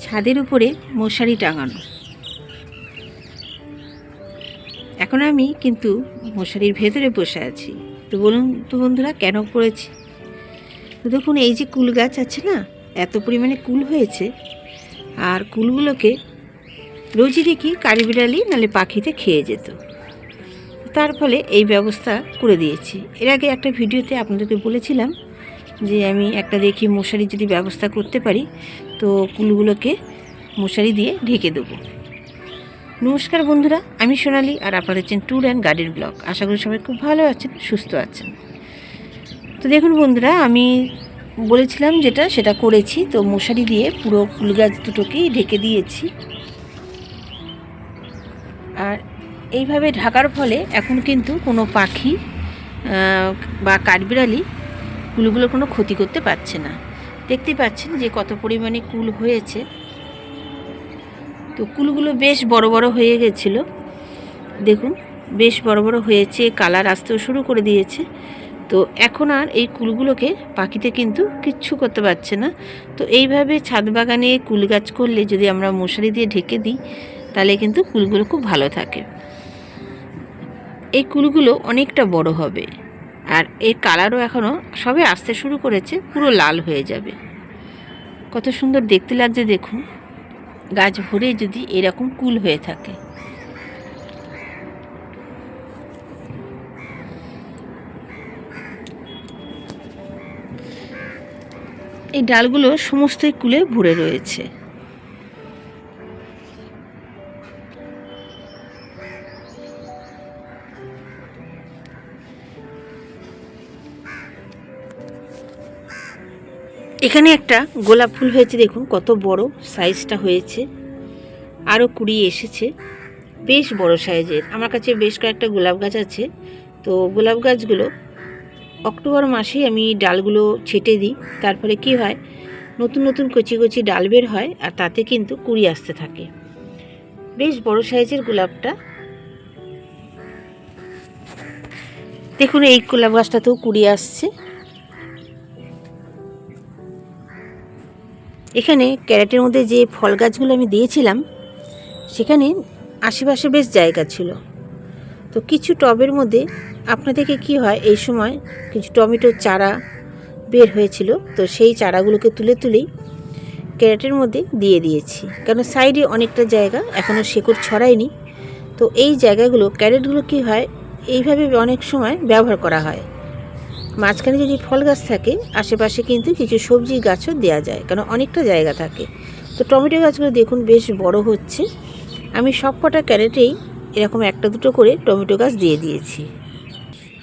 ছাদের উপরে মশারি টাঙানো। এখন আমি কিন্তু মশারির ভেতরে বসে আছি। তো বলুন তো বন্ধুরা, কেন পড়েছি? তো দেখুন, এই যে কুল গাছ আছে না, এত পরিমাণে কুল হয়েছে। আর কুলগুলোকে রোজই দেখি কারি বিড়ালি নালে পাখিতে খেয়ে যেত। তার ফলে এই ব্যবস্থা করে দিয়েছি। এর আগে একটা ভিডিওতে আপনাদেরকে বলেছিলাম যে আমি একটা দেখি মশারি যদি ব্যবস্থা করতে পারি তো কুলগুলোকে মশারি দিয়ে ঢেকে দেবো। নমস্কার বন্ধুরা, আমি সোনালি আর আপনারা হচ্ছেন ট্যুর অ্যান্ড গার্ডেন ব্লগ আশা করি সবাই খুব ভালো আছেন, সুস্থ আছেন। তো দেখুন বন্ধুরা, আমি বলেছিলাম যেটা, সেটা করেছি। তো মশারি দিয়ে পুরো ফুল গাছ দুটোকেই ঢেকে দিয়েছি। আর এইভাবে ঢাকার ফলে এখন কিন্তু কোনো পাখি বা কাঠবিড়ালি কুলগুলো কোনো ক্ষতি করতে পারছে না। দেখতে পাচ্ছেন যে কত পরিমাণে কুল হয়েছে। তো কুলগুলো বেশ বড় বড় হয়ে গেছিল। দেখুন, বেশ বড় বড় হয়েছে, কালার আসতেও শুরু করে দিয়েছে। তো এখন আর এই কুলগুলোকে পাখিতে কিন্তু কিচ্ছু করতে পারছে না। তো এইভাবে ছাদ বাগানে কুল গাছ করলে যদি আমরা মশারি দিয়ে ঢেকে দিই, তাহলে কিন্তু কুলগুলো খুব ভালো থাকে। এই কুলগুলো অনেকটা বড় হবে। আর এর কালারও এখনও সবে আসতে শুরু করেছে, পুরো লাল হয়ে যাবে। কত সুন্দর দেখতে লাগছে দেখুন। গাছ ভরে যদি এরকম কুল হয়ে থাকে। এই ডালগুলো সমস্তই কুলে ভরে রয়েছে। এখানে একটা গোলাপ ফুল হয়েছে, দেখুন কত বড় সাইজটা হয়েছে। আরও কুড়ি এসেছে, বেশ বড় সাইজের। আমার কাছে বেশ কয়েকটা গোলাপ গাছ আছে। তো গোলাপ গাছগুলো অক্টোবর মাসেই আমি ডালগুলো ছেটে দিই। তারপরে কি হয়, নতুন নতুন কচি কচি ডাল বের হয় আর তাতে কিন্তু কুড়ি আসতে থাকে। বেশ বড় সাইজের গোলাপটা। দেখুন এই গোলাপ গাছটাতেও কুড়ি আসছে। এখানে ক্যারেটের মধ্যে যে ফল গাছগুলো আমি দিয়েছিলাম, সেখানে আশেপাশে বেশ জায়গা ছিল। তো কিছু টবের মধ্যে আপনাদেরকে কি হয়, এই সময় কিছু টমেটোর চারা বের হয়েছিল, তো সেই চারাগুলোকে তুলে তুলেই ক্যারেটের মধ্যে দিয়ে দিয়েছি। কারণ সাইডে অনেকটা জায়গা এখনও শেকড় ছড়ায়নি। তো এই জায়গাগুলো, ক্যারেটগুলো কি হয়, এইভাবে অনেক সময় ব্যবহার করা হয়। মাঝখানে যদি ফল গাছ থাকে, আশেপাশে কিন্তু কিছু সবজি গাছও দেওয়া যায় কারণ অনেকটা জায়গা থাকে। তো টমেটো গাছগুলো দেখুন বেশ বড় হচ্ছে। আমি সব কটা ক্যারেটেই এরকম একটা দুটো করে টমেটো গাছ দিয়ে দিয়েছি।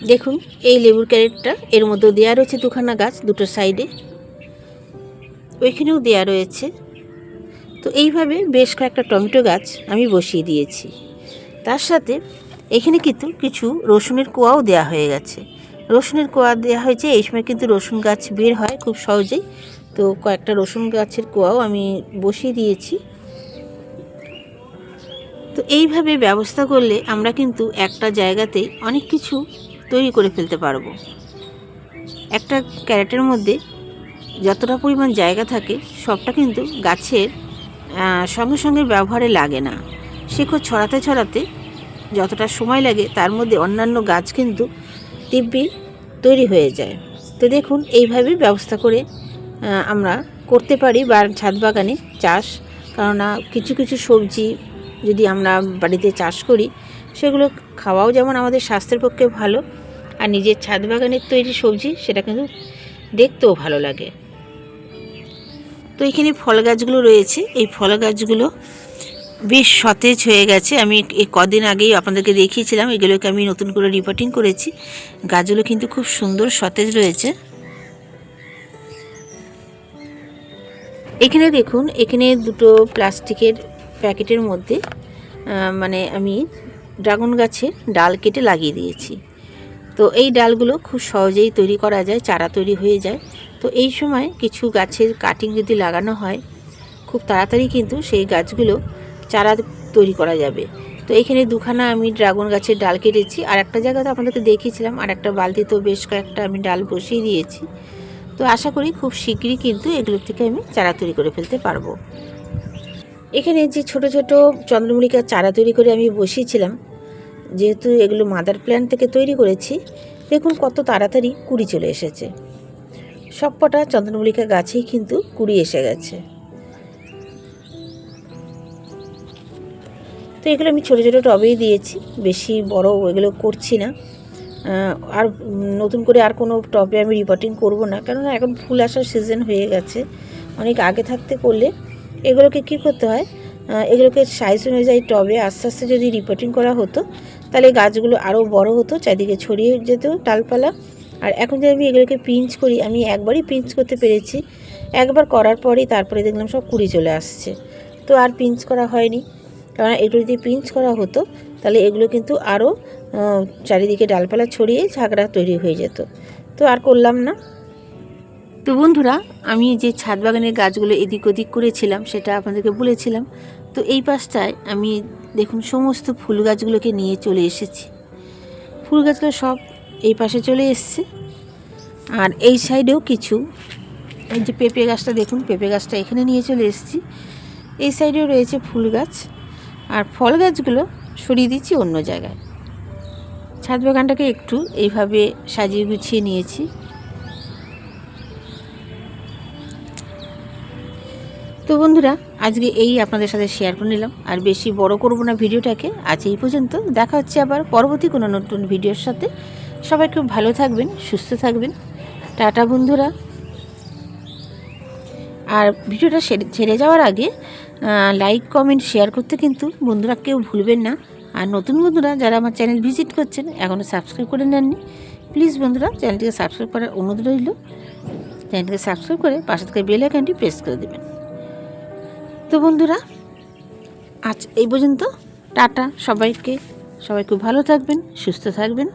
দেখুন, এই লেবুর ক্যারেটটা, এর মধ্যে দেওয়া রয়েছে দুখানা গাছ দুটো সাইডে। ওইখানেও দেওয়া রয়েছে। তো এইভাবে বেশ কয়েকটা টমেটো গাছ আমি বসিয়ে দিয়েছি। তার সাথে এখানে কিন্তু কিছু রসুনের কোয়াও দেওয়া হয়ে গেছে। রসুনের কোয়া দেওয়া হয়েছে, এই সময় কিন্তু রসুন গাছ বের হয় খুব সহজেই। তো কয়েকটা রসুন গাছের কোয়াও আমি বসিয়ে দিয়েছি। তো এইভাবে ব্যবস্থা করলে আমরা কিন্তু একটা জায়গাতে অনেক কিছু তৈরি করে ফেলতে পারব। একটা ক্যারেটের মধ্যে যতটা পরিমাণ জায়গা থাকে, সবটা কিন্তু গাছের সঙ্গে সঙ্গে ব্যবহারে লাগে না। শিকড় ছড়াতে ছড়াতে যতটা সময় লাগে, তার মধ্যে অন্যান্য গাছ কিন্তু দিব্যি তৈরি হয়ে যায়। তো দেখুন, এইভাবে ব্যবস্থা করে আমরা করতে পারি বা ছাদ বাগানে চাষ। কেননা কিছু কিছু সবজি যদি আমরা বাড়িতে চাষ করি, সেগুলো খাওয়াও যেমন আমাদের স্বাস্থ্যের পক্ষে ভালো, আর নিজের ছাদ বাগানের তৈরি সবজি সেটা কিন্তু দেখতেও ভালো লাগে। তো এখানে ফল গাছগুলো রয়েছে। এই ফল গাছগুলো বেশ সতেজ হয়ে গেছে। আমি কদিন আগেই আপনাদেরকে দেখিয়েছিলাম, এগুলোকে আমি নতুন করে রিপোর্টিং করেছি। গাছগুলো কিন্তু খুব সুন্দর সতেজ রয়েছে। এখানে দেখুন, এখানে দুটো প্লাস্টিকের প্যাকেটের মধ্যে মানে আমি ড্রাগন গাছের ডাল কেটে লাগিয়ে দিয়েছি। তো এই ডালগুলো খুব সহজেই তৈরি করা যায়, চারা তৈরি হয়ে যায়। তো এই সময় কিছু গাছের কাটিং যদি লাগানো হয়, খুব তাড়াতাড়ি কিন্তু সেই গাছগুলো চারা তৈরি করা যাবে। তো এখানে দুখানা আমি ড্রাগন গাছের ডাল কেটেছি। আর একটা জায়গাতে আপনাদেরকে দেখিয়েছিলাম, আর একটা বালতি তো বেশ কয়েকটা আমি ডাল বসিয়ে দিয়েছি। তো আশা করি খুব শীঘ্রই কিন্তু এগুলোর থেকে আমি চারা তৈরি করে ফেলতে পারব। এখানে যে ছোট ছোট চন্দ্রমল্লিকার চারা তৈরি করে আমি বসিয়েছিলাম, যেহেতু এগুলো মাদার প্ল্যান্ট থেকে তৈরি করেছি, দেখুন কত তাড়াতাড়ি কুড়ি চলে এসেছে। সবকটা চন্দ্রমল্লিকা গাছেই কিন্তু কুড়ি এসে গেছে। তো এগুলো আমি ছোটো ছোটো টবেই দিয়েছি, বেশি বড় এগুলো করছি না। আর নতুন করে আর কোনো টবে আমি রিপোর্টিং করব না, কেননা এখন ফুল আসার সিজন হয়ে গেছে। অনেক আগে থাকতে করলে এগুলোকে কী করতে হয় এগুলোকে সাইজ অনুযায়ী টবে আস্তে আস্তে যদি রিপোর্টিং করা হতো, তাহলে গাছগুলো আরও বড় হতো, চারিদিকে ছড়িয়ে যেত ডালপালা। আর এখন যদি আমি এগুলোকে পিঞ্চ করি, আমি একবারই পিঞ্চ করতে পেরেছি। একবার করার পরেই তারপরে দেখলাম সব কুড়ি চলে আসছে। তো আর পিঞ্চ করা হয়নি। কারণ এগুলো যদি পিঞ্চ করা হতো, তাহলে এগুলো কিন্তু আরও চারিদিকে ডালপালা ছড়িয়ে ঝাঁকড়া তৈরি হয়ে যেত। তো আর করলাম না। তো বন্ধুরা, আমি যে ছাদ বাগানের গাছগুলো এদিক ওদিক করেছিলাম, সেটা আপনাদেরকে বলেছিলাম। তো এই পাশটায় আমি দেখুন সমস্ত ফুল গাছগুলোকে নিয়ে চলে এসেছি। ফুল গাছগুলো সব এই পাশে চলে এসছে। আর এই সাইডেও কিছু, এই যে পেঁপে গাছটা দেখুন, পেঁপে গাছটা এখানে নিয়ে চলে এসেছি। এই সাইডেও রয়েছে ফুল গাছ। আর ফল গাছগুলো সরিয়ে দিচ্ছি অন্য জায়গায়। ছাদ বাগানটাকে একটু এইভাবে সাজিয়ে গুছিয়ে নিয়েছি। তো বন্ধুরা, আজকে এই আপনাদের সাথে শেয়ার করে নিলাম। আর বেশি বড় করব না ভিডিওটাকে। আজ এই পর্যন্ত। দেখা হচ্ছে আবার পরবর্তী কোনো নতুন ভিডিওর সাথে। সবাই খুব ভালো থাকবেন, সুস্থ থাকবেন। টাটা বন্ধুরা। আর ভিডিওটা ছেড়ে যাওয়ার আগে লাইক কমেন্ট শেয়ার করতে কিন্তু বন্ধুরা কেউ ভুলবেন না। আর নতুন বন্ধুরা যারা আমার চ্যানেল ভিজিট করছেন এখনও সাবস্ক্রাইব করে নেননি প্লিজ বন্ধুরা চ্যানেলটিকে সাবস্ক্রাইব করার অনুরোধ রইল। চ্যানেলটিকে সাবস্ক্রাইব করে পাশে থেকে বেল আইকনটি প্রেস করে দেবেন। তো বন্ধুরা, আজ এই পর্যন্ত। টাটা সবাইকে। সবাই খুব ভালো থাকবেন, সুস্থ থাকবেন।